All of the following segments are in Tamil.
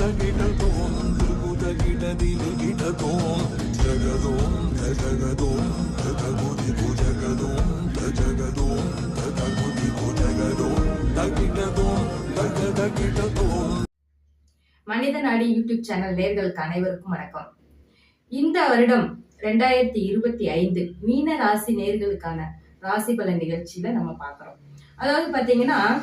தகதகிடதோம் திருகுதகிடதிலிகிடதோம் மனித நாடி யூடியூப் சேனல் நேர்களுக்கு அனைவருக்கும் வணக்கம். இந்த வருடம் ரெண்டாயிரத்தி இருபத்தி ஐந்து மீன ராசி நேர்களுக்கான ராசி பலன் நிகழ்ச்சியில நம்ம பாக்குறோம் அதாவது பாத்தீங்கன்னா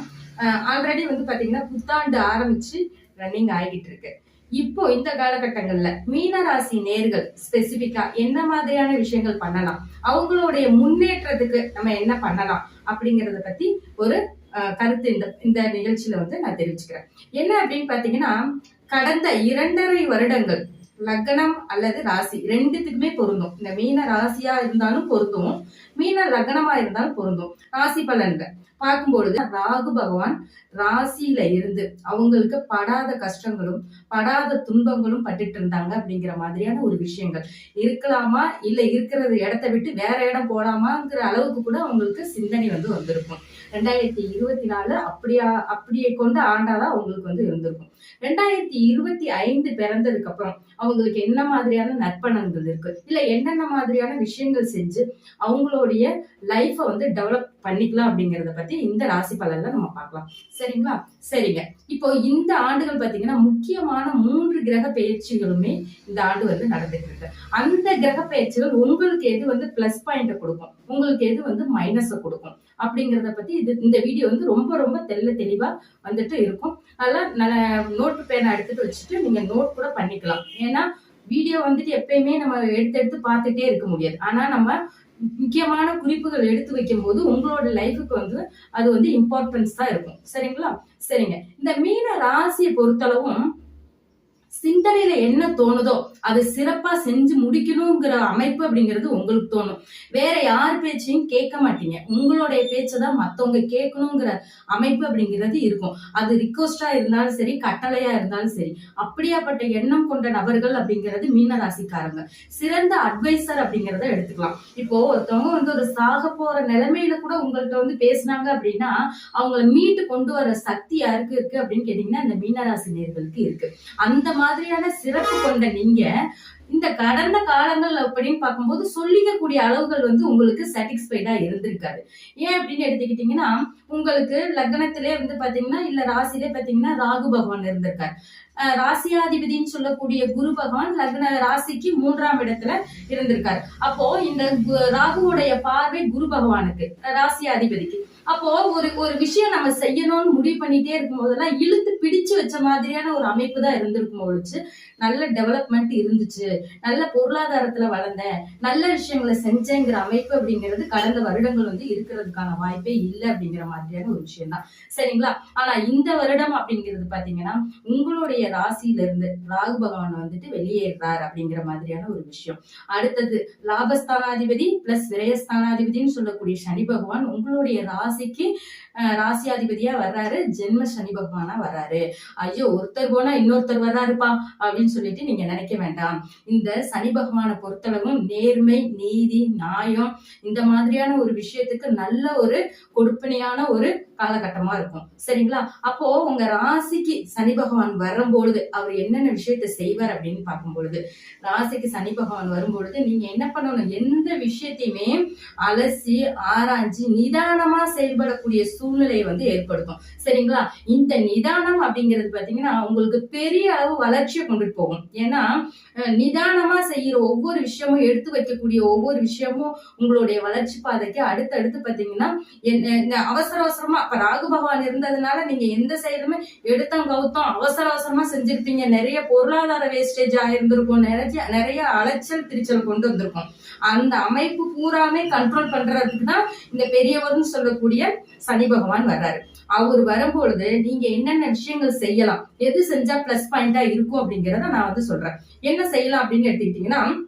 ஆல்ரெடி வந்து பாத்தீங்கன்னா புத்தாண்டு ஆரம்பிச்சு ரன்னிங் ஆகிட்டு இருக்கு. இப்போ இந்த காலகட்டங்கள்ல மீன ராசி நேர்கள் ஸ்பெசிபிக்கா என்ன மாதிரியான விஷயங்கள் பண்ணலாம்? அவங்களுடைய முன்னேற்றத்துக்கு நம்ம என்ன பண்ணலாம்? அப்படிங்கறத பத்தி ஒரு அஹ், கருத்து இந்த இந்த நிகழ்ச்சியில வந்து நான் தெரிவிச்சுக்கிறேன். என்ன அப்படின்னு பாத்தீங்கன்னா கடந்த இரண்டரை வருடங்கள் லக்னம் அல்லது ராசி ரெண்டுத்துக்குமே பொருந்தும். இந்த மீன ராசியா இருந்தாலும் பொருந்தும். மீன லக்னமா இருந்தாலும் பொருந்தும். ராசி பலன்ல பார்க்கும்பொழுது ராகு பகவான் ராசியில இருந்து அவங்களுக்கு படாத கஷ்டங்களும் படாத துன்பங்களும் பட்டுட்டு இருந்தாங்க அப்படிங்கிற மாதிரியான ஒரு விஷயங்கள். இருக்கலாமா? இல்ல இருக்கிறது இடத்த விட்டு வேற இடம் போலாமாங்கிற அளவுக்கு கூட அவங்களுக்கு சிந்தனை வந்து வந்திருக்கும். ரெண்டாயிரத்தி இருபத்தி நாலு அப்படியா அப்படியே கொண்டு ஆண்டாதான் அவங்களுக்கு வந்து இருந்திருக்கும். ரெண்டாயிரத்தி இருபத்தி ஐந்து பிறந்ததுக்கு அப்புறம் அவங்களுக்கு என்ன மாதிரியான நற்பணங்கள் இருக்கு? இல்ல என்னென்ன மாதிரியான விஷயங்கள் செஞ்சு அவங்களுடைய லைஃபை வந்து டெவலப் பண்ணிக்கலாம் அப்படிங்கறத பத்தி இந்த ராசி பலன்ல நம்ம பார்க்கலாம். சரிங்களா? சரிங்க. இப்போ இந்த ஆண்டுகள் பாத்தீங்கன்னா முக்கியமான மூன்று கிரக பயிற்சிகளுமே இந்த ஆண்டு வந்து நடந்துட்டு இருக்கு. அந்த கிரக பயிற்சிகள் உங்களுக்கு எது வந்து பிளஸ் பாயிண்ட கொடுக்கும்? உங்களுக்கு எது வந்து மைனஸை கொடுக்கும்? அப்படிங்கறத பத்தி இது இந்த வீடியோ வந்து ரொம்ப ரொம்ப தெள்ள தெளிவா வந்துட்டு இருக்கும். அதெல்லாம் நல்ல நோட்டு பேனை எடுத்துட்டு வச்சுட்டு நீங்க நோட் கூட பண்ணிக்கலாம். ஏன்னா வீடியோ வந்துட்டு எப்பயுமே நம்ம எடுத்து எடுத்து பார்த்துட்டே இருக்க முடியாது. ஆனா நம்ம முக்கியமான குறிப்புகள் எடுத்து வைக்கும் போது உங்களோட லைஃபுக்கு வந்து அது வந்து இம்பார்ட்டன்ஸ் தான் இருக்கும். சரிங்களா? சரிங்க. இந்த மீன ராசியை பொறுத்தளவும் சிந்தனையில என்ன தோணுதோ அது சிறப்பா செஞ்சு முடிக்கணுங்கிற அமைப்பு அப்படிங்கிறது உங்களுக்கு தோணும். வேற யார் பேச்சையும் கேட்க மாட்டீங்க. உங்களுடைய பேச்சை தான் மத்தவங்க கேட்கணுங்கிற அமைப்பு அப்படிங்கிறது இருக்கும். அது ரிக்வஸ்டா இருந்தாலும் சரி கட்டளையா இருந்தாலும் சரி அப்படியாப்பட்ட எண்ணம் கொண்ட நபர்கள் அப்படிங்கிறது மீன ராசிக்காரங்க சிறந்த அட்வைசர் அப்படிங்கிறத எடுத்துக்கலாம். இப்போ ஒருத்தவங்க வந்து ஒரு சாக போற நிலைமையில கூட உங்கள்கிட்ட வந்து பேசுனாங்க அப்படின்னா அவங்கள மீட்டு கொண்டு வர சக்தி யாருக்கு இருக்கு அப்படின்னு கேட்டீங்கன்னா இந்த மீனராசி நேர்களுக்கு இருக்கு. அந்த மாதிரி மாதிரியான சிறப்பு கொண்ட நீங்க இந்த கடந்த காலங்கள் அப்படின்னு பார்க்கும்போது சொல்லிக்கக்கூடிய அளவுகள் வந்து உங்களுக்கு சாட்டிஸ்ஃபைடா இருந்திருக்காது. ஏன் அப்படின்னு எடுத்துக்கிட்டீங்கன்னா உங்களுக்கு லக்னத்திலே வந்து பாத்தீங்கன்னா இல்ல ராசிலே பாத்தீங்கன்னா ராகு பகவான் இருந்திருக்காரு. அஹ் ராசியாதிபதினு சொல்லக்கூடிய குரு பகவான் லக்ன ராசிக்கு மூன்றாம் இடத்துல இருந்திருக்காரு. அப்போ இந்த கு- ராகுவோடைய பார்வை குரு பகவானுக்கு ராசியாதிபதிக்கு. அப்போ ஒரு ஒரு விஷயம் நம்ம செய்யணும்னு முடிவு பண்ணிட்டே இருக்கும் போதெல்லாம் இழுத்து பிடிச்சு வச்ச மாதிரியான ஒரு அமைப்பு தான் இருந்திருக்கும் ஒழிச்சு நல்ல டெவலப்மெண்ட் இருந்துச்சு. நல்ல பொருளாதாரத்துல வளர்ந்தேன். நல்ல விஷயங்களை செஞ்சேங்கிற அமைப்பு அப்படிங்கிறது கடந்த வருடங்கள் வந்து இருக்கிறதுக்கான வாய்ப்பே இல்லை அப்படிங்கிற மாதிரியான ஒரு விஷயம் தான் சரிங்களா? ஆனா இந்த வருடம் அப்படிங்கிறது பாத்தீங்கன்னா உங்களுடைய ராசியில இருந்து ராகு பகவான் வந்துட்டு வெளியேறார் அப்படிங்கிற மாதிரியான ஒரு விஷயம். அடுத்தது லாபஸ்தானாதிபதி பிளஸ் விரயஸ்தானாதிபதினு சொல்லக்கூடிய சனி பகவான் உங்களுடைய ராசிக்கு அஹ், ராசியாதிபதியா வர்றாரு. ஜென்ம சனி பகவானா வர்றாரு. ஐயோ ஒருத்தர் போனா இன்னொருத்தர் வர்றாருப்பா அப்படின்னு சொல்லிட்டு நீங்க நினைக்க வேண்டாம். இந்த சனி பகவானை பொறுத்தளவும் நேர்மை நீதி நியாயம் இந்த மாதிரியான ஒரு விஷயத்துக்கு நல்ல ஒரு கொடுப்பனையான ஒரு காலகட்டமா இருக்கும். சரிங்களா? அப்போ உங்க ராசிக்கு சனி பகவான் வரும்பொழுது அவர் என்னென்ன விஷயத்தை செய்வார் அப்படின்னு பார்க்கும் பொழுது ராசிக்கு சனி பகவான் வரும்பொழுது நீங்க என்ன பண்ணணும்? எந்த விஷயத்தையுமே அலசி ஆராய்ஞ்சு நிதானமா செயல்படக்கூடிய சூழ்நிலையை வந்து ஏற்படுத்தும். சரிங்களா? இந்த நிதானம் அப்படிங்கிறது பாத்தீங்கன்னா உங்களுக்கு பெரிய அளவு வளர்ச்சியை கொண்டுட்டு போகும். ஏன்னா நிதானமா செய்யற ஒவ்வொரு விஷயமும் எடுத்து வைக்கக்கூடிய ஒவ்வொரு விஷயமும் உங்களுடைய வளர்ச்சி பாதைக்கு அடுத்தடுத்து பாத்தீங்கன்னா என்ன- அவசர அவசரமா இப்ப ராகு பகவான் இருந்ததுனால நீங்க எந்த செயலுமே எடுத்தோம் கவுத்தம் அவசர அவசரமா செஞ்சிருப்பீங்க. நிறைய பொருளாதார வேஸ்டேஜ் ஆயிருந்திருக்கும். நிறைய நிறைய அலைச்சல் திரிச்சல் கொண்டு வந்திருக்கும். அந்த அமைப்பு பூராமே கண்ட்ரோல் பண்றதுக்கு தான் இந்த பெரியவர்னு சொல்லக்கூடிய சனி பகவான் வர்றாரு. அவர் வரும்பொழுது நீங்க என்னென்ன விஷயங்கள் செய்யலாம் எது செஞ்சா பிளஸ் பாயிண்டா இருக்கும் அப்படிங்கறத நான் வந்து சொல்றேன். என்ன செய்யலாம் அப்படின்னு எடுத்துக்கிட்டீங்கன்னா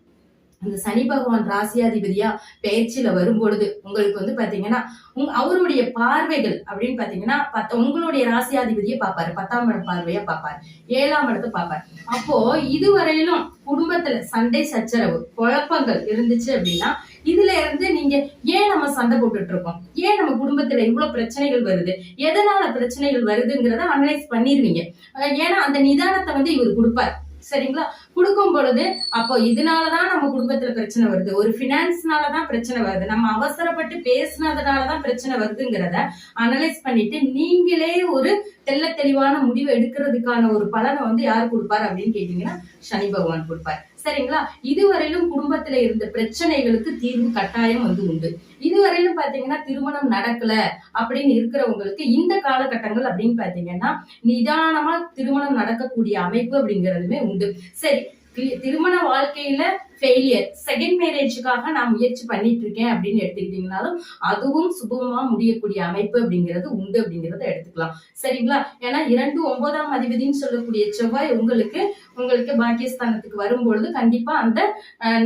அந்த சனி பகவான் ராசியாதிபதியா பயிற்சியில வரும்பொழுது உங்களுக்கு வந்து பாத்தீங்கன்னா உங்க- அவருடைய பார்வைகள் அப்படின்னு பாத்தீங்கன்னா பத்த- உங்களுடைய ராசியாதிபதியை பார்ப்பாரு. பத்தாம் இடம் பார்வையா பார்ப்பாரு. ஏழாம் இடத்தை பார்ப்பாரு. அப்போ இதுவரையிலும் குடும்பத்துல சண்டை சச்சரவு குழப்பங்கள் இருந்துச்சு அப்படின்னா இதுல இருந்து நீங்க ஏன் நம்ம சண்டை போட்டுட்டு இருக்கோம்? ஏன் நம்ம குடும்பத்துல இவ்வளவு பிரச்சனைகள் வருது? எதனால பிரச்சனைகள் வருதுங்கிறத அனலைஸ் பண்ணிருவீங்க. ஏன்னா அந்த நிதானத்தை வந்து இவர் கொடுப்பார். சரிங்களா? கொடுக்கும் பொழுது அப்போ இதனாலதான் நம்ம குடும்பத்துல பிரச்சனை வருது. ஒரு பினான்ஸ்னாலதான் பிரச்சனை வருது. நம்ம அவசரப்பட்டு பேசினதுனாலதான் பிரச்சனை வருதுங்கிறத அனலைஸ் பண்ணிட்டு நீங்களே ஒரு தெள்ள தெளிவான முடிவு எடுக்கிறதுக்கான ஒரு பலனை வந்து யார் கொடுப்பாரு அப்படின்னு கேட்டீங்கன்னா சனி பகவான் கொடுப்பார். சரிங்களா? இதுவரையிலும் குடும்பத்துல இருந்த பிரச்சனைகளுக்கு தீர்வு கட்டாயம் வந்து உண்டு. இதுவரையிலும் பாத்தீங்கன்னா திருமணம் நடக்கல அப்படின்னு இருக்கிறவங்களுக்கு இந்த காலகட்டங்கள் அப்படின்னு பாத்தீங்கன்னா நிதானமா திருமணம் நடக்கக்கூடிய அமைப்பு அப்படிங்கிறதுமே உண்டு. சரி திருமண வாழ்க்கையில ஃபெயிலியர் செகண்ட் மேரேஜுக்காக நான் முயற்சி பண்ணிட்டு இருக்கேன் அப்படின்னு எடுத்துக்கிட்டீங்கனாலும் அதுவும் சுபமா முடியக்கூடிய அமைப்பு அப்படிங்கிறது உண்டு அப்படிங்கறத எடுத்துக்கலாம். சரிங்களா? ஏன்னா இரண்டு ஒன்பதாம் அதிபதின்னு சொல்லக்கூடிய செவ்வாய் உங்களுக்கு உங்களுக்கு பாக்கியஸ்தானத்துக்கு வரும்பொழுது கண்டிப்பா அந்த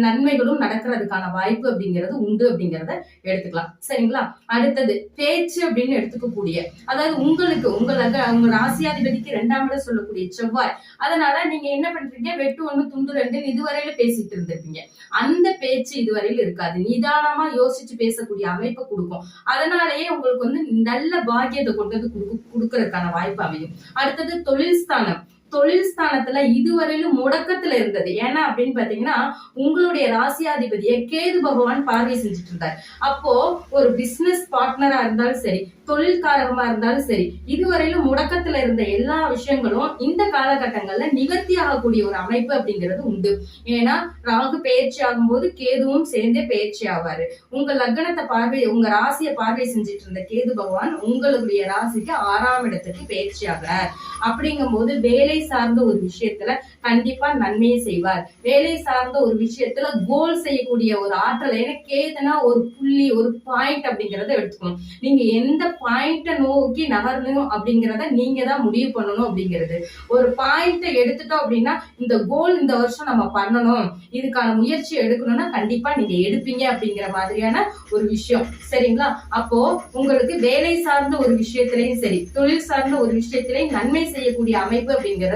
நன்மைகளும் நடக்கிறதுக்கான வாய்ப்பு அப்படிங்கிறது உண்டு அப்படிங்கிறத எடுத்துக்கலாம். சரிங்களா? அடுத்தது பேச்சு அப்படின்னு எடுத்துக்கக்கூடிய அதாவது உங்களுக்கு உங்களுக்கு உங்க ராசியாதிபதிக்கு ரெண்டாம் இடம் சொல்லக்கூடிய செவ்வாய். அதனால நீங்க என்ன பண்றீங்க? வெட்டு ஒண்ணு துண்டு ரெண்டு இதுவரையில பேசிட்டு இருப்பீங்க அந்த பேச்சு இதுவரையில் இருக்காது. நிதானமா யோசிச்சு பேசக்கூடிய அமைப்பை கொடுக்கும். அதனாலேயே உங்களுக்கு வந்து நல்ல பாக்கியத்தை கொண்டு வந்து கொடுக்க- கொடுக்கறதுக்கான வாய்ப்பு அமையும். அடுத்தது தொழில் ஸ்தானம். தொழில் ஸ்தானத்துல இதுவரையிலும் முடக்கத்துல இருந்தது. ஏன்னா அப்படின்னு பாத்தீங்கன்னா உங்களுடைய ராசியாதிபதியை கேது பகவான் பார்வை செஞ்சுட்டு இருந்தார். அப்போ ஒரு பிசினஸ் பார்ட்னரா இருந்தாலும் சரி தொழில்காரகமா இருந்தாலும் சரி இதுவரையிலும் முடக்கத்துல இருந்த எல்லா விஷயங்களும் இந்த காலகட்டங்கள்ல நிவர்த்தி ஆகக்கூடிய ஒரு அமைப்பு அப்படிங்கிறது உண்டு. ஏன்னா ராகு பயிற்சி ஆகும்போது கேதுவும் சேர்ந்தே பயிற்சி ஆவாரு. உங்க லக்னத்தை பார்வை உங்க ராசியை பார்வை செஞ்சுட்டு இருந்த கேது பகவான் உங்களுடைய ராசிக்கு ஆறாம் இடத்துக்கு பயிற்சி ஆகிறார் அப்படிங்கும்போது வேலை சார்ந்த ஒரு விஷயத்துல கண்டிப்பா நன்மையை செய்வார். வேலை சார்ந்த ஒரு விஷயத்துல கோல் செய்யக்கூடிய ஒரு ஆற்றல் ஏன்னா கேதுனா ஒரு புள்ளி ஒரு பாயிண்ட் அப்படிங்கறத எடுத்துக்கணும். நீங்க எந்த பாயிண்ட நோக்கி நகரணும் அப்படிங்கறத நீங்க தான் முடிவு பண்ணணும் அப்படிங்கிறது. ஒரு பாயிண்ட எடுத்துட்டோம் அப்படின்னா இந்த கோல் இந்த வருஷம் நம்ம பண்ணணும். இதுக்கான முயற்சி எடுக்கணும்னா கண்டிப்பா நீங்க எடுப்பீங்க அப்படிங்கிற மாதிரியான ஒரு விஷயம். சரிங்களா? அப்போ உங்களுக்கு வேலை சார்ந்த ஒரு விஷயத்திலையும் சரி தொழில் சார்ந்த ஒரு விஷயத்திலையும் நன்மை செய்யக்கூடிய அமைப்பு அப்படிங்கிறது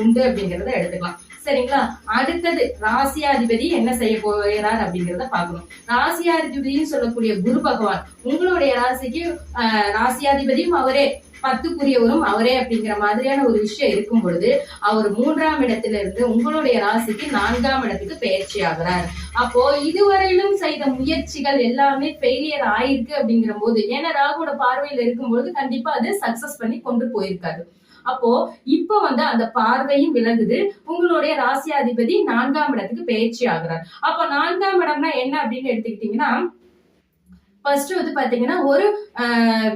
உண்டு அப்படிங்கறத எடுத்துக்கலாம். சரிங்களா? அடுத்தது ராசியாதிபதி என்ன செய்ய போகிறார் அப்படிங்கறத பார்க்கணும். ராசியாதிபதினு சொல்லக்கூடிய குரு பகவான் உங்களுடைய ராசிக்கு ராசியாதிபதியும் அவரே பத்துக்குரியவரும் அவரே அப்படிங்கிற மாதிரியான ஒரு விஷயம் இருக்கும் பொழுது அவர் மூன்றாம் இடத்துல இருந்து உங்களுடைய ராசிக்கு நான்காம் இடத்துக்கு பயிற்சி ஆகிறார் அப்போ இதுவரையிலும் செய்த முயற்சிகள் எல்லாமே ஃபெயிலியர் ஆயிருக்கு அப்படிங்கிற போது ஏன்னா ராகுவோட பார்வையில இருக்கும்பொழுது கண்டிப்பா அது சக்சஸ் பண்ணி கொண்டு போயிருக்காரு. அப்போ இப்ப வந்து அந்த பார்வையும் விளங்குது. உங்களுடைய ராசியாதிபதி நான்காம் இடத்துக்கு பயிற்சி ஆகிறார். அப்ப நான்காம் இடம்னா என்ன அப்படின்னு எடுத்துக்கிட்டீங்கன்னா ஃபர்ஸ்ட் வந்து பாத்தீங்கன்னா ஒரு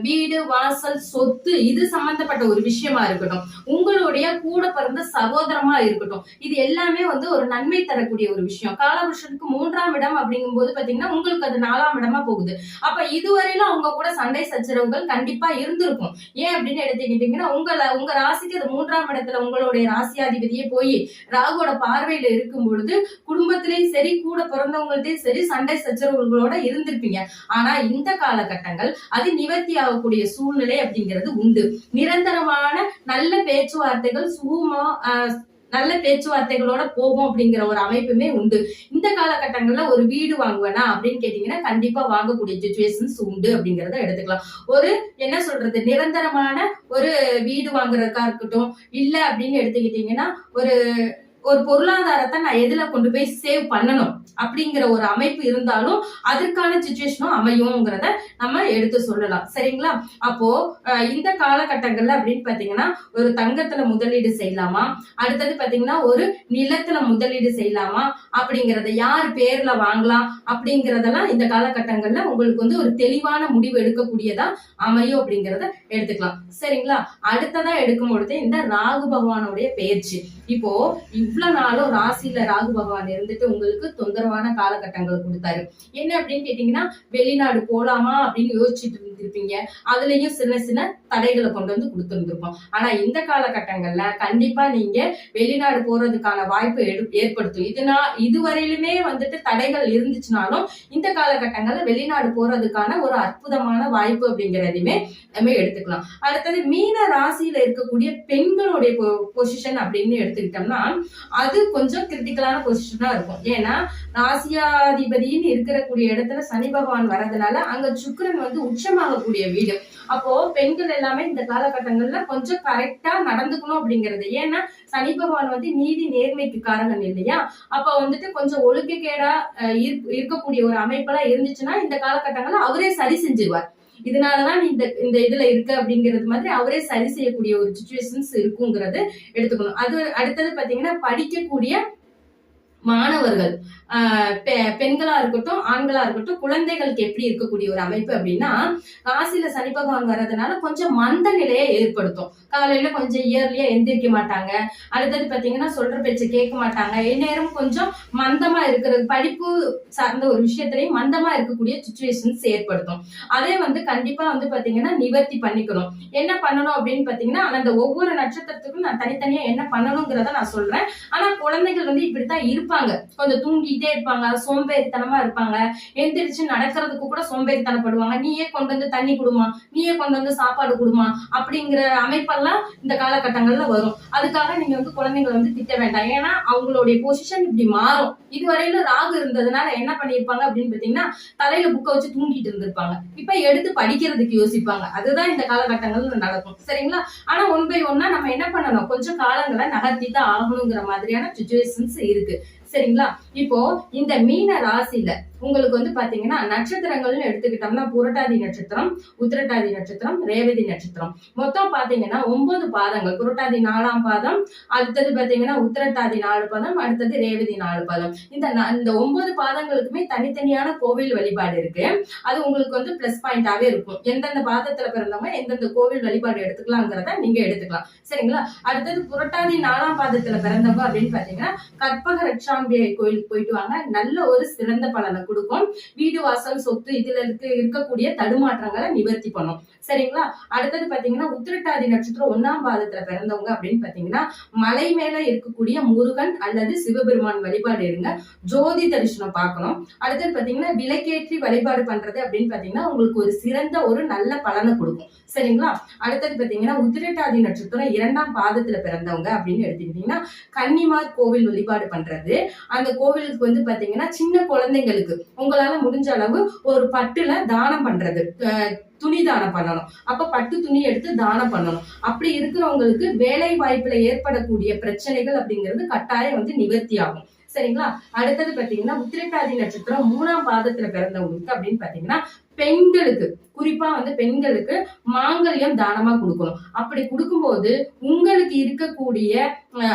வீடு வாசல் சொத்து இது சம்பந்தப்பட்ட ஒரு விஷயமா இருக்கட்டும். உங்களுடைய கூட பிறந்த சகோதரமா இருக்கட்டும். இது எல்லாமே வந்து ஒரு நன்மை தரக்கூடிய ஒரு விஷயம். காலபுருஷனுக்கு மூன்றாம் இடம் அப்படிங்கும் போது பாத்தீங்கன்னா உங்களுக்கு அது நாலாம் இடமா போகுது. அப்ப இதுவரையிலும் அவங்க கூட சண்டை சச்சரவுகள் கண்டிப்பா இருந்திருக்கும். ஏன் அப்படின்னு எடுத்துக்கிட்டீங்கன்னா உங்களை உங்க ராசிக்கு அது மூன்றாம் இடத்துல உங்களுடைய ராசியாதிபதியே போய் ராகுவோட பார்வையில இருக்கும் பொழுது குடும்பத்திலயும் சரி கூட பிறந்தவங்கள்டையும் சரி சண்டை சச்சரவுகளோட இருந்திருப்பீங்க. ஆனா இந்த காலகட்டங்கள் அது நிவர்த்தி ஆகக்கூடிய சூழ்நிலை அப்படிங்கிறது உண்டு. நிரந்தரமான நல்ல பேச்சுவார்த்தைகள் சுகமா நல்ல பேச்சுவார்த்தைகளோட போகும் அப்படிங்கிற ஒரு அமைப்புமே உண்டு. இந்த காலகட்டங்கள்ல ஒரு வீடு வாங்குவேனா அப்படின்னு கேட்டீங்கன்னா கண்டிப்பா வாங்கக்கூடிய சுச்சுவேஷன்ஸ் உண்டு அப்படிங்கறத எடுத்துக்கலாம். ஒரு என்ன சொல்றது நிரந்தரமான ஒரு வீடு வாங்குறதுக்கா இருக்கட்டும் இல்ல அப்படின்னு எடுத்துக்கிட்டீங்கன்னா ஒரு ஒரு பொருளாதாரத்தை நான் எதுல கொண்டு போய் சேவ் பண்ணணும்? அப்படிங்கிற ஒரு அமைப்பு இருந்தாலும் அதற்கான சுச்சுவேஷனும் அமையும்ங்கிறத நம்ம எடுத்து சொல்லலாம். சரிங்களா? அப்போ அஹ், இந்த காலகட்டங்கள்ல அப்படின்னு பாத்தீங்கன்னா ஒரு தங்கத்துல முதலீடு செய்யலாமா? அடுத்தது பாத்தீங்கன்னா ஒரு நிலத்துல முதலீடு செய்யலாமா? அப்படிங்கறத யார் பேர்ல வாங்கலாம்? அப்படிங்கறதெல்லாம் இந்த காலகட்டங்கள்ல உங்களுக்கு வந்து ஒரு தெளிவான முடிவு எடுக்கக்கூடியதா அமையும் அப்படிங்கறத எடுத்துக்கலாம். சரிங்களா? அடுத்ததா எடுக்கும் பொழுது இந்த ராகு பகவானுடைய பயிற்சி இப்போ இவ்வளவு நாளும் ராசியில ராகு பகவான் இருந்துட்டு உங்களுக்கு தொந்தரவான காலகட்டங்கள் கொடுத்தாரு. என்ன அப்படின்னு கேட்டீங்கன்னா வெளிநாடு போலாமா அப்படின்னு யோசிச்சுட்டு இருந்திருப்பீங்க அதுலயும் சின்ன சின்ன தடைகளை கொண்டு வந்து கொடுத்துருந்துருப்போம். ஆனா இந்த காலகட்டங்கள்ல கண்டிப்பா நீங்க வெளிநாடு போறதுக்கான வாய்ப்பு ஏற்படுத்தும். இதுனா இதுவரையிலுமே வந்துட்டு தடைகள் இருந்துச்சுனாலும் இந்த காலகட்டங்கள்ல வெளிநாடு போறதுக்கான ஒரு அற்புதமான வாய்ப்பு அப்படிங்கிறதையுமே நம்ம எடுத்துக்கலாம். அடுத்தது மீன ராசியில இருக்கக்கூடிய பெண்களுடைய பொசிஷன் அப்படின்னு எடுத்துக்கிட்டோம்னா அது கொஞ்சம் கிரிட்டிக்கலான பொசிஷனா இருக்கும். ஏன்னா ராசியாதிபதின்னு இருக்கக்கூடிய இடத்துல சனி பகவான் வரதுனால அங்க சுக்கரன் வந்து உச்சமாகக்கூடிய வீடு. அப்போ பெண்கள் எல்லாமே இந்த காலகட்டங்கள்ல கொஞ்சம் கரெக்டா நடந்துக்கணும் அப்படிங்கிறது. ஏன்னா சனி பகவான் வந்து நீதி நேர்மைக்கு காரகன் இல்லையா? அப்ப வந்துட்டு கொஞ்சம் ஒழுக்கக்கேடா இருக்- இருக்கக்கூடிய ஒரு அமைப்பெல்லாம் இருந்துச்சுன்னா இந்த காலகட்டங்கள்ல அவரே சரி செஞ்சிருவார். இதனாலதான் நீ இந்த இந்த இதுல இருக்க அப்படிங்கிறது மாதிரி அவரே சரி செய்யக்கூடிய ஒரு சுச்சுவேஷன்ஸ் இருக்குங்கிறது எடுத்துக்கணும். அது அடுத்தது பாத்தீங்கன்னா படிக்கக்கூடிய மாணவர்கள் ஆஹ் பெண்களா இருக்கட்டும் ஆண்களா இருக்கட்டும் குழந்தைகளுக்கு எப்படி இருக்கக்கூடிய ஒரு அமைப்பு அப்படின்னா ராசியில சனி பகவான் வர்றதுனால கொஞ்சம் மந்த நிலையை ஏற்படுத்தும். காலையில கொஞ்சம் இயர்லியா எந்திரிக்க மாட்டாங்க. அடுத்தது பாத்தீங்கன்னா சொல்ற பேச்சை கேட்க மாட்டாங்க. இந்நேரம் கொஞ்சம் மந்தமா இருக்கிறது படிப்பு சார்ந்த ஒரு விஷயத்திலையும் மந்தமா இருக்கக்கூடிய சுச்சுவேஷன்ஸ் ஏற்படுத்தும். அதே வந்து கண்டிப்பா வந்து பாத்தீங்கன்னா நிவர்த்தி பண்ணிக்கணும். என்ன பண்ணணும் அப்படின்னு பாத்தீங்கன்னா அந்த ஒவ்வொரு நட்சத்திரத்துக்கும் நான் தனித்தனியா என்ன பண்ணணுங்கிறத நான் சொல்றேன். ஆனா குழந்தைகள் வந்து இப்படித்தான் இருப்பாங்க. கொஞ்சம் தூங்கிட்டே இருப்பாங்க. சோம்பேறித்தனமா இருப்பாங்க. எந்திரிச்சு நடக்கிறதுக்கு கூட சோம்பேறித்தனப்படுவாங்க. நீயே கொண்டு வந்து தண்ணி கொடுமா? நீயே கொண்டு வந்து சாப்பாடு கொடுமா? அப்படிங்கிற அமைப்பெல்லாம் இந்த காலகட்டங்கள்ல வரும். அதுக்காக நீங்க வந்து குழந்தைங்களை வந்து திட்ட வேண்டாம். ஏன்னா அவங்களுடைய பொசிஷன் இப்படி மாறும். இதுவரையில ராகு இருந்ததுனால என்ன பண்ணிருப்பாங்க அப்படின்னு பாத்தீங்கன்னா தலையில புக்க வச்சு தூங்கிட்டு இருந்திருப்பாங்க. இப்ப எடுத்து படிக்கிறதுக்கு யோசிப்பாங்க. அதுதான் இந்த காலகட்டங்கள்ல நடக்கும். சரிங்களா? ஆனா ஒன் பை ஒன்னா நம்ம என்ன பண்ணணும்? கொஞ்சம் காலங்களை நகர்த்தி தான் ஆகணுங்கிற மாதிரியான சுச்சுவேஷன்ஸ் இருக்கு. சரிங்களா? இப்போ இந்த மீன ராசியில உங்களுக்கு வந்து பாத்தீங்கன்னா நட்சத்திரங்கள்னு எடுத்துக்கிட்டோம்னா புரட்டாதி நட்சத்திரம் உத்திரட்டாதி நட்சத்திரம் ரேவதி நட்சத்திரம். மொத்தம் பாத்தீங்கன்னா ஒன்பது பாதங்கள். புரட்டாதி நாலாம் பாதம் அடுத்தது பாத்தீங்கன்னா உத்திரட்டாதி நாலு பாதம் அடுத்தது ரேவதி நாலு பாதம். இந்த இந்த ஒன்பது பாதங்களுக்குமே தனித்தனியான கோவில் வழிபாடு இருக்கு. அது உங்களுக்கு வந்து பிளஸ் பாயிண்டாவே இருக்கும். எந்தெந்த பாதத்துல பிறந்தவங்க எந்தெந்த கோவில் வழிபாடு எடுத்துக்கலாங்கிறத நீங்க எடுத்துக்கலாம். சரிங்களா? அடுத்தது புரட்டாதி நாலாம் பாதத்துல பிறந்தவங்க அப்படின்னு பாத்தீங்கன்னா கற்பக ரட்சாம்பியை கோயிலுக்கு போயிட்டு வாங்க. நல்ல ஒரு சிறந்த பலனை கொடுக்கும். வீடு வாசல் சொத்து இதுல இருக்க இருக்கக்கூடிய தடுமாற்றங்களை நிவர்த்தி பண்ணும். சரிங்களா? அடுத்தது பாத்தீங்கன்னா உத்திரட்டாதி நட்சத்திரம் ஒன்னாம் பாதத்துல பிறந்தவங்க அப்படின்னு பாத்தீங்கன்னா மலை மேல இருக்கக்கூடிய முருகன் அல்லது சிவபெருமான் வழிபாடு எடுங்க. ஜோதி தரிசனம் பார்க்கணும். அடுத்தது பாத்தீங்கன்னா விலைக்கேற்றி வழிபாடு பண்றது அப்படின்னு பாத்தீங்கன்னா உங்களுக்கு ஒரு சிறந்த ஒரு நல்ல பலனை கொடுக்கும். சரிங்களா? அடுத்தது பாத்தீங்கன்னா உத்திரட்டாதி நட்சத்திரம் இரண்டாம் பாதத்துல பிறந்தவங்க அப்படின்னு எடுத்துக்கிட்டீங்கன்னா கன்னிமார் கோவில் வழிபாடு பண்றது. அந்த கோவிலுக்கு வந்து பாத்தீங்கன்னா சின்ன குழந்தைங்களுக்கு உங்களால முடிஞ்ச அளவு ஒரு பட்டுல தானம் பண்றது. துணி தானம் பண்ணணும். அப்ப பட்டு துணி எடுத்து தானம் பண்ணணும். அப்படி இருக்கிறவங்களுக்கு வேலை வாய்ப்புல ஏற்படக்கூடிய பிரச்சனைகள் அப்படிங்கிறது கட்டாயம் வந்து நிவர்த்தி ஆகும். சரிங்களா? அடுத்தது பாத்தீங்கன்னா உத்திரட்டாதி நட்சத்திரம் மூணாம் பாதத்துல பிறந்தவங்களுக்கு அப்படின்னு பாத்தீங்கன்னா பெண்களுக்கு குறிப்பா வந்து பெண்களுக்கு மாங்கல்யம் தானமா கொடுக்கணும். அப்படி கொடுக்கும்போது உங்களுக்கு இருக்கக்கூடிய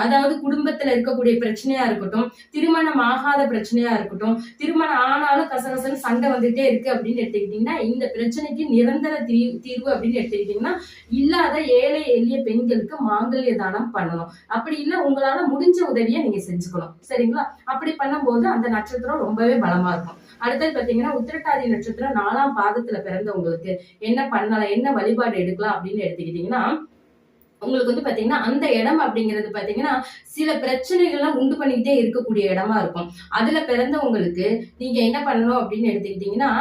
அதாவது குடும்பத்துல இருக்கக்கூடிய பிரச்சனையா இருக்கட்டும் திருமணம் ஆகாத பிரச்சனையா இருக்கட்டும் திருமணம் ஆனாலும் கசகசன்னு சண்டை வந்துட்டே இருக்கு அப்படின்னு எடுத்துக்கிட்டீங்கன்னா இந்த பிரச்சனைக்கு நிரந்தர தீர்வு தீர்வு அப்படின்னு எடுத்துக்கிட்டீங்கன்னா இல்லாத ஏழை எளிய பெண்களுக்கு மாங்கல்ய தானம் பண்ணணும். அப்படி இல்லை உங்களால முடிஞ்ச உதவியை நீங்க செஞ்சுக்கணும். சரிங்களா? அப்படி பண்ணும்போது அந்த நட்சத்திரம் ரொம்பவே பலமா இருக்கும். அடுத்தது பாத்தீங்கன்னா உத்திரட்டாதி நட்சத்திரம் நாலாம் பாதத்துல பிறந்தவங்களுக்கு என்ன பண்ணலாம் என்ன வழிபாடு எடுக்கலாம் அப்படின்னு எடுத்துக்கிட்டீங்கன்னா உங்களுக்கு வந்து பாத்தீங்கன்னா அந்த இடம் அப்படிங்கிறது பாத்தீங்கன்னா சில பிரச்சனைகள்லாம் உண்டு பண்ணிக்கிட்டே இருக்கக்கூடிய இடமா இருக்கும். அதுல பிறந்தவங்களுக்கு நீங்க என்ன பண்ணணும் அப்படின்னு எடுத்துக்கிட்டீங்கன்னா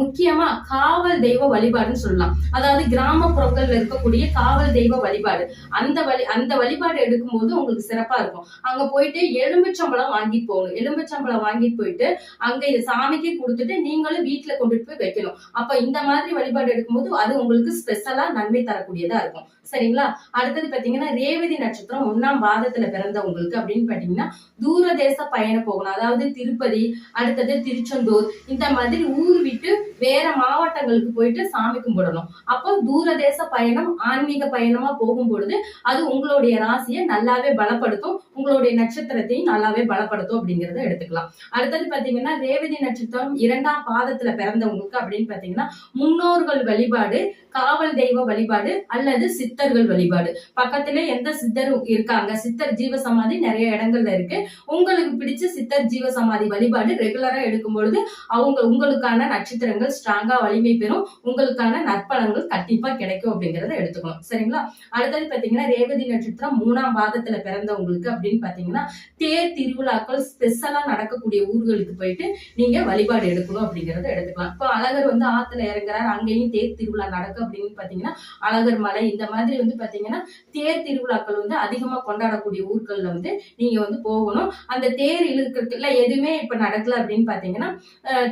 முக்கியமாக முக்கியமா காவல் தெய்வ வழிபாடுன்னு சொல்லலாம். அதாவது கிராமப்புறங்கள்ல இருக்கக்கூடிய காவல் தெய்வ வழிபாடு. அந்த வழி அந்த வழிபாடு எடுக்கும்போது உங்களுக்கு சிறப்பா இருக்கும். அங்க போயிட்டு எலும்புச்சம்பளம் வாங்கிட்டு போகணும் எலும்புச்சம்பளம் வாங்கிட்டு போயிட்டு அங்க இது சாமிக்கு கொடுத்துட்டு நீங்களும் வீட்டுல கொண்டுட்டு போய் வைக்கணும். அப்ப இந்த மாதிரி வழிபாடு எடுக்கும்போது அது உங்களுக்கு ஸ்பெஷலா நன்மை தரக்கூடியதா இருக்கும். சரி சரிங்களா? அடுத்தது பாத்தீங்கன்னா ரேவதி நட்சத்திரம் ஒன்னாம் பாதத்துல பிறந்தவங்களுக்கு அப்படின்னு பாத்தீங்கன்னா தூரதேச பயணம் போகணும். அதாவது திருப்பதி அடுத்தது திருச்செந்தூர் இந்த மாதிரி ஊர் விட்டு வேற மாவட்டங்களுக்கு போயிட்டு சாமி கும்பிடணும். அப்போ தூரதேச பயணம் ஆன்மீக பயணமா போகும் பொழுது அது உங்களுடைய ராசியை நல்லாவே பலப்படுத்தும். உங்களுடைய நட்சத்திரத்தையும் நல்லாவே பலப்படுத்தும் அப்படிங்கறத எடுத்துக்கலாம். அடுத்தது பாத்தீங்கன்னா ரேவதி நட்சத்திரம் இரண்டாம் பாதத்துல பிறந்தவங்களுக்கு அப்படின்னு பாத்தீங்கன்னா முன்னோர்கள் வழிபாடு காவல் தெய்வ வழிபாடு அல்லது சித்தர்கள் வழிபாடு. பக்கத்துல எந்த சித்தர் இருக்காங்க? சித்தர் ஜீவ சமாதி நிறைய இடங்கள்ல இருக்கு. உங்களுக்கு பிடிச்ச சித்தர் ஜீவ சமாதி வழிபாடு ரெகுலரா எடுக்கும் பொழுது அவங்க உங்களுக்கான நட்சத்திரங்கள் ஸ்ட்ராங்கா வலிமை பெறும். உங்களுக்கான நற்பலன்கள் கண்டிப்பா கிடைக்கும் அப்படிங்கறத எடுத்துக்கணும். சரிங்களா? அடுத்தது பாத்தீங்கன்னா ரேவதி நட்சத்திரம் மூணாம் பாதத்துல பிறந்தவங்களுக்கு அப்படின்னு பாத்தீங்கன்னா தேர் திருவிழாக்கள் ஸ்பெஷலா நடக்கக்கூடிய ஊர்களுக்கு போயிட்டு நீங்க வழிபாடு எடுக்கணும் அப்படிங்கறத எடுத்துக்கலாம். இப்போ அழகர் வந்து ஆத்துல இறங்குறாரு அங்கேயும் தேர் திருவிழா நடக்கும் அப்படின்னு பாத்தீங்கன்னா அழகர் மலை இந்த மாதிரி வந்து பாத்தீங்கன்னா தேர் திருவிழாக்கள் வந்து அதிகமா கொண்டாடக்கூடிய ஊர்கள்ல வந்து நீங்க வந்து போகணும். அந்த தேர் இழுக்கிறதுல எதுவுமே இப்ப நடக்கல அப்படின்னு பாத்தீங்கன்னா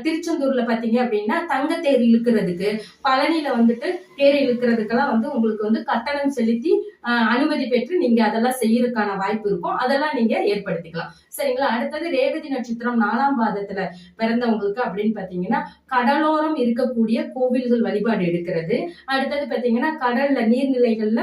திருச்செந்தூர்ல பாத்தீங்க அப்படின்னா தங்க தேர் இழுக்கிறதுக்கு பழனியில வந்துட்டு தேர் இழுக்கிறதுக்கெல்லாம் வந்து உங்களுக்கு வந்து கட்டணம் செலுத்தி அனுமதி பெற்று நீங்க அதெல்லாம் செய்யறதுக்கான வாய்ப்பு இருக்கும். அதெல்லாம் நீங்க ஏற்படுத்திக்கலாம். சரிங்களா? அடுத்தது ரேவதி நட்சத்திரம் நாலாம் பாதத்துல பிறந்தவங்களுக்கு அப்படின்னு பாத்தீங்கன்னா கடலோரம் இருக்கக்கூடிய கோவில்கள் வழிபாடு எடுக்கிறது. அடுத்தது பாத்தீங்கன்னா கடல்ல நீர்நிலைகள்ல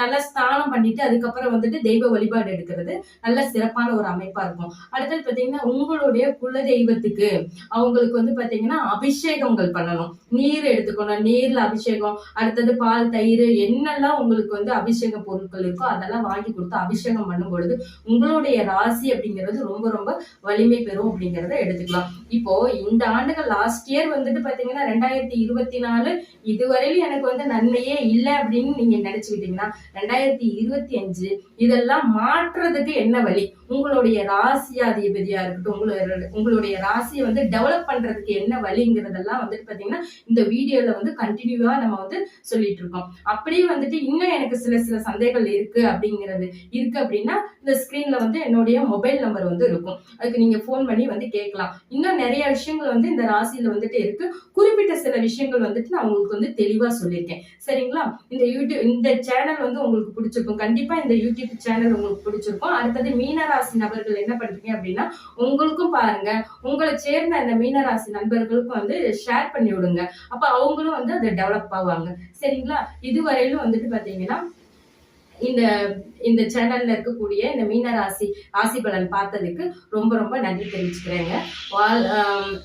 நல்லா ஸ்நானம் பண்ணிட்டு அதுக்கப்புறம் வந்துட்டு தெய்வ வழிபாடு எடுக்கிறது நல்ல சிறப்பான ஒரு அமைப்பா இருக்கும். அடுத்தது பாத்தீங்கன்னா உங்களுடைய குல தெய்வத்துக்கு அவங்களுக்கு வந்து பாத்தீங்கன்னா அபிஷேகங்கள் பண்ணணும். நீர் எடுத்துக்கணும் நீர்ல அபிஷேகம் அடுத்தது பால் தயிர் என்னெல்லாம் உங்களுக்கு வந்து அபிஷேக பொருட்கள் இருக்கோ அதெல்லாம் வாங்கி கொடுத்து அபிஷேகம் பண்ணும் பொழுது உங்களுடைய ராசி அப்படிங்கிறது ரொம்ப ரொம்ப வலிமை பெறும் அப்படிங்கிறத எடுத்துக்கலாம். இப்போ இந்த ஆண்டுகள் லாஸ்ட் இயர் வந்துட்டு பாத்தீங்கன்னா ரெண்டாயிரத்தி இருபத்தி நாலு இதுவரையிலும் எனக்கு வந்து நன்மையே இல்லை அப்படின்னு நீங்க நினைச்சுக்கிட்டீங்கன்னா ரெண்டாயிரத்தி இருபத்தி அஞ்சு இதெல்லாம் மாற்றுறதுக்கு என்ன வழி? உங்களுடைய ராசியாதிபதியா இருக்கட்டும் உங்களுடைய உங்களுடைய ராசியை வந்து டெவலப் பண்றதுக்கு என்ன வழிங்கிறதெல்லாம் வந்துட்டு பாத்தீங்கன்னா இந்த வீடியோல வந்து கண்டினியூவா நம்ம வந்து சொல்லிட்டு இருக்கோம். அப்படியே வந்துட்டு இன்னும் எனக்கு சில சில சந்தேகங்கள் இருக்கு அப்படிங்கிறது இருக்கு அப்படின்னா இந்த ஸ்கிரீன்ல வந்து என்னுடைய மொபைல் நம்பர் வந்து இருக்கும். அதுக்கு நீங்க ஃபோன் பண்ணி வந்து கேட்கலாம். இன்னும் நிறைய விஷயங்கள் வந்து இந்த ராசியில வந்துட்டு இருக்கு. குறிப்பிட்ட சில விஷயங்கள் வந்துட்டு நான் உங்களுக்கு வந்து தெளிவா சொல்லியிருக்கேன். சரிங்களா? இந்த யூடியூப் இந்த சேனல் வந்து உங்களுக்கு பிடிச்சிருக்கும். கண்டிப்பா இந்த யூடியூப் சேனல் உங்களுக்கு பிடிச்சிருக்கும். அடுத்தது மீனராசி நபர்கள் என்ன பண்றீங்க அப்படின்னா உங்களுக்கும் பாருங்க உங்களை சேர்ந்த அந்த மீனராசி நண்பர்களுக்கும் வந்து ஷேர் பண்ணி விடுங்க. அப்ப அவங்களும் வந்து அதை டெவலப் ஆவாங்க. சரிங்களா? இதுவரையிலும் வந்துட்டு பாத்தீங்கன்னா இந்த இந்த சேனல்ல இருக்கக்கூடிய இந்த மீன ராசி ராசி பலன் பார்த்ததுக்கு ரொம்ப ரொம்ப நன்றி தெரிவிச்சுக்கிறேங்க. வாழ்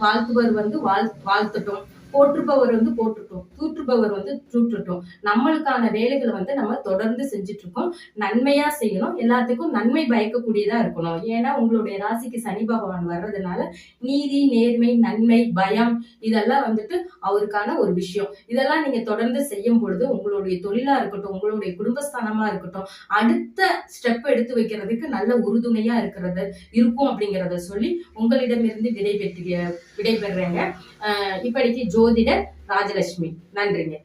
வாழ்த்துவர் வந்து வாழ் வாழ்த்துட்டோம். போற்றுபவர் வந்து போட்டுட்டோம் தூற்றுபவர் வந்து தூற்றுட்டோம். நம்மளுக்கான வேலைகளை வந்து நம்ம தொடர்ந்து செஞ்சுட்டு இருக்கோம் நன்மையா செய்யணும். எல்லாத்துக்கும் நன்மை பயக்கக்கூடியதா இருக்கணும். ஏன்னா உங்களுடைய ராசிக்கு சனி பகவான் வர்றதுனால நீதி நேர்மை நன்மை பயம் இதெல்லாம் வந்துட்டு அவருக்கான ஒரு விஷயம். இதெல்லாம் நீங்க தொடர்ந்து செய்யும் பொழுது உங்களுடைய தொழிலா இருக்கட்டும் உங்களுடைய குடும்பஸ்தானமா இருக்கட்டும் அடுத்த ஸ்டெப் எடுத்து வைக்கிறதுக்கு நல்ல உறுதுணையா இருக்கிறது இருக்கும் அப்படிங்கிறத சொல்லி உங்களிடமிருந்து விடைபெற்று விடைபெறுறேங்க. அஹ் ஜோ ஜோதிடர் ராஜலட்சுமி. நன்றிங்க.